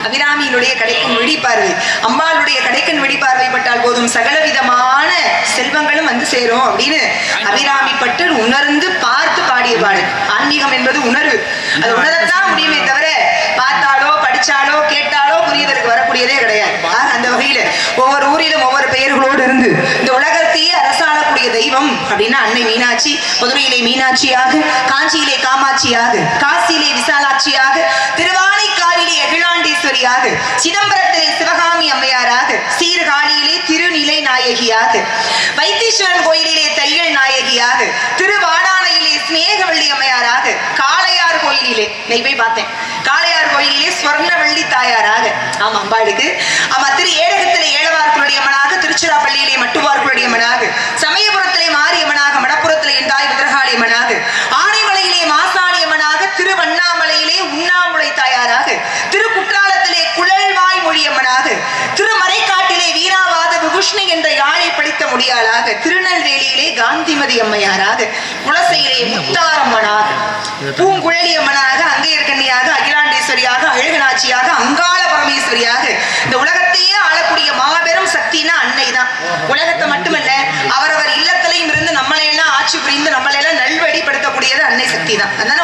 அபிராமியினுடைய கடைக்கன் விழிப்பார்வை அம்பாளுடைய கடைக்கன் விழிப்பார்வை போதும் சகல விதமான செல்வங்களும் வந்து சேரும் அப்படின்னு அபிராமி பட்டர் உணர்ந்து பார்த்து பாடிய பாடல். ஆன்மீகம் என்பது உணர்வு. அது உணரத்தான் முடியுமே தவிர பார்த்தாலோ படிச்சாலோ கேட்டாலோ புரியுதலுக்கு வரக்கூடியதே கிடையாது. அந்த வகையில ஒவ்வொரு ஊரிலும் ஒவ்வொரு பெயர்களோடு இருந்து இந்த உலகத்தையே அரசாளக்கூடிய தெய்வம் அப்படின்னா அன்னை மீனாட்சி மதுரையிலே மீனாட்சியாக காஞ்சியிலே காமாட்சியாக காசியிலே விசாலாட்சியாக திருவானைக்காவிலே அகிலாண்டேஸ்வரியாக சிதம்பரத்திலே சிவகாமி அம்மையாராக சீர்காழியிலே திருநிலை நாயகியாக வைத்தீஸ்வரன் கோயிலிலே தையல் நாயகியாக திருவாடானையிலே சிநேகவள்ளி அம்மையாராக காளையார் கோயிலிலே நெய் போய் பார்த்தேன். காளையார் கோயிலிலே ஸ்வர்ணவள்ளி தாயாராக ஆமா அம்பாளுக்கு. ஆமா திரு ஏழகத்திலே ஏழவார்களுடைய அம்மனாக திருச்சிராப்பள்ளியிலே மட்டுவார்களுடைய அம்மனாக சமயபுரத்திலே மாரியம்மனாக மடப்புறத்திலே என் தாய் விக்கிரகாளி யாழை படித்த முடியாளாக திருநெல்வேலியிலே காந்திமதி அம்மையாராக குலசையிலே முத்தாரம்மனாக பூங்குழலி அம்மனாக அங்கையர்கண்ணியாக அகிலாண்டேஸ்வரியாக அழகநாச்சியாக அங்காள பரமேஸ்வரியாக இந்த உலகத்தையே ஆளக்கூடிய மாபெரும் சக்தினா அன்னை தான். உலகத்தை மட்டுமல்ல அவரவர் இல்லத்திலையும் இருந்து நம்மளை எல்லாம் ஆட்சி புரிந்து நம்மளை எல்லாம் நல்வழிப்படுத்தக்கூடியது அன்னை சக்தி தான். அதனால